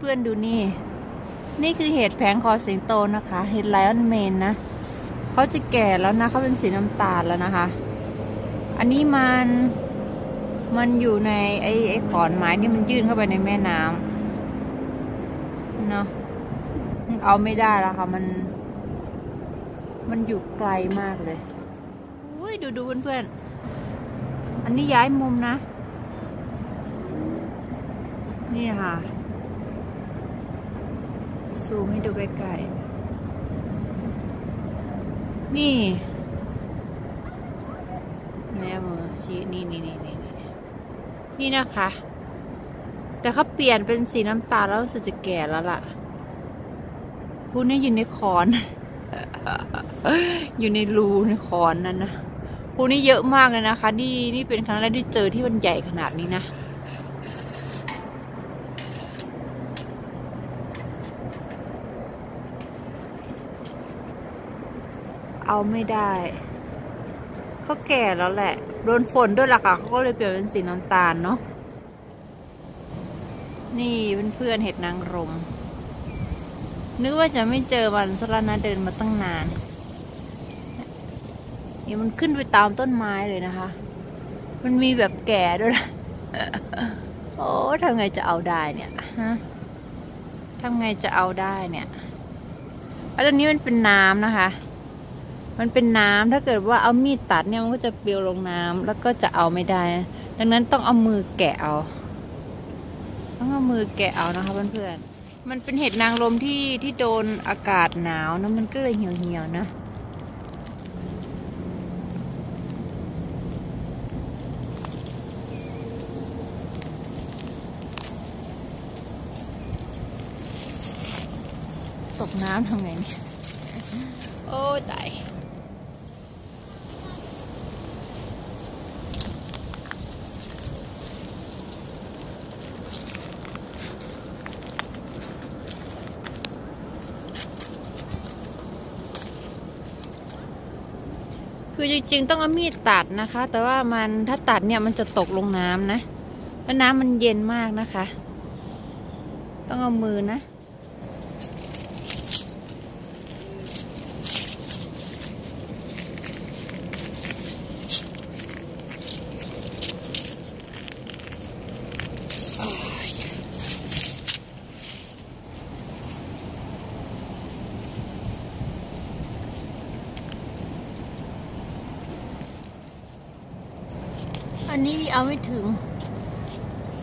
เพื่อนๆดูนี่ นี่คือเห็ดแผงคอสิงโตนะคะ เห็ดไลออนเมนนะเขาจะแก่แล้วนะเขาเป็นสีน้ำตาลแล้วนะคะ อันนี้มันมันอยู่ในไอ้ไอ้ขอนไม้ที่มันยื่นเข้าไปในแม่น้ำเนาะเอาไม่ได้แล้วค่ะ มัน มันอยู่ไกลมากเลยอุ้ยดูดูเพื่อนๆ อันนี้ย้ายมุมนะ นี่ค่ะ ซูมให้ดูใกล้ๆ นี่แม่มือชี้นี่นี่นี่นี่นี่นี่นะคะ แต่เขาเปลี่ยนเป็นสีน้ำตาลแล้วรู้สึกจะแก่แล้วล่ะพูดนี่อยู่ในคอน อยู่ในรูในคอนนั่นนะพวกนี้เยอะมากเลยนะคะ นี่นี่เป็นครั้งแรกที่เจอที่มันใหญ่ขนาดนี้นะ เอาไม่ได้เขาแก่แล้วแหละโดนฝนด้วยล่ะค่ะเขาก็เลยเปลี่ยนเป็นสีน้ำตาลเนาะนี่เพื่อนๆเห็ดนางรม นึกว่าจะไม่เจอมันสละนะเดินมาตั้งนานนี่มันขึ้นไปตามต้นไม้เลยนะคะ มันมีแบบแก่ด้วยล่ะโอ้ทำไงจะเอาได้เนี่ยฮะทำไงจะเอาได้เนี่ยแล้วตอนนี้มันเป็นน้ำนะคะ มันเป็นน้ำถ้าเกิดว่าเอามีดตัดเนี่ยมันก็จะเปลียวลงน้ำแล้วก็จะเอาไม่ได้ ดังนั้นต้องเอามือแกะเอาต้องเอามือแกะเอานะคะเพื่อนๆมันเป็นเห็ดนางรมที่ที่โดนอากาศหนาวนะมันก็เลยเหี่ยวเหี่ยวๆนะตกน้ำทำไงเนี่ย โอ้ตาย คือจริงๆต้องเอามีดตัดนะคะ แต่ว่ามันถ้าตัดเนี่ยมันจะตกลงน้ำนะแล้วน้ำมันเย็นมากนะคะ ต้องเอามือนะ อันนี้เอาไม่ถึง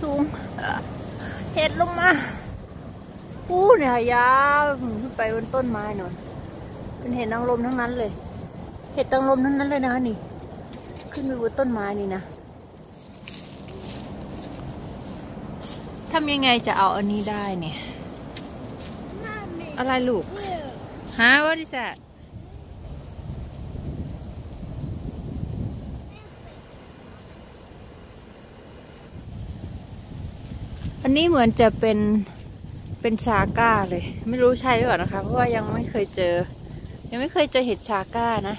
สูงเอ่อเห็ดลงมาอู้เนี่ยยาวขึ้นไปบนต้นไม้หน่อยเป็นเห็ดนางรมทั้งนั้นเลย เห็ดนางรมทั้งนั้นเลยนะคะนี่ ขึ้นไปบนต้นไม้นี่นะทำยังไงจะเอาอันนี้ได้เนี่ย อะไรลูกฮะ what is that อันนี้เหมือนจะเป็นเป็นชาก้าเลย ไม่รู้ใช่หรือเปล่านะคะ เพราะว่ายังไม่เคยเจอ ยังไม่เคยเจอเห็ดชาก้านะ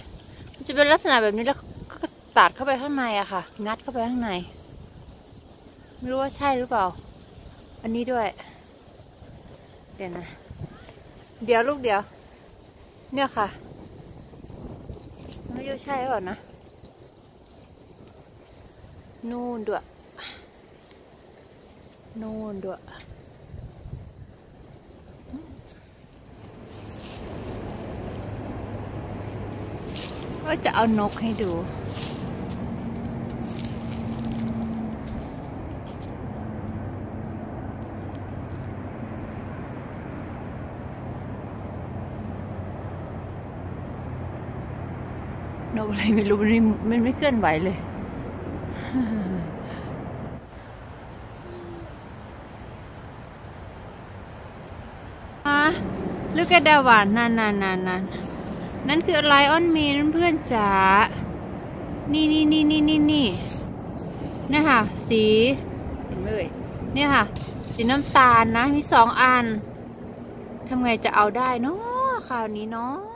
มันจะเป็นลักษณะแบบนี้แล้วก็ตัดเข้าไปข้างในอะค่ะ งัดเข้าไปข้างใน ไม่รู้ว่าใช่หรือเปล่า อันนี้ด้วย เดี๋ยวนะ เดี๋ยวลูกเดี๋ยว เนี่ยค่ะ ไม่รู้ใช่หรือเปล่านะ นู่นด้วย นู่นด้วยก็จะเอานกให้ดูนกอะไรไม่รู้มันไม่มันไม่เคลื่อนไหวเลย อะ ลูกกระดาหวานนั่นนั่นนั่นนั่นนั่นคือไลออนเมนเพื่อนจ๋า นี่นี่นี่นี่นี่นี่นี่ค่ะ สีเห็นไหมเอ่ยนี่ค่ะ สีน้ำตาลนะ มีสองอันทำไงจะเอาได้เนาะคราวนี้เนาะ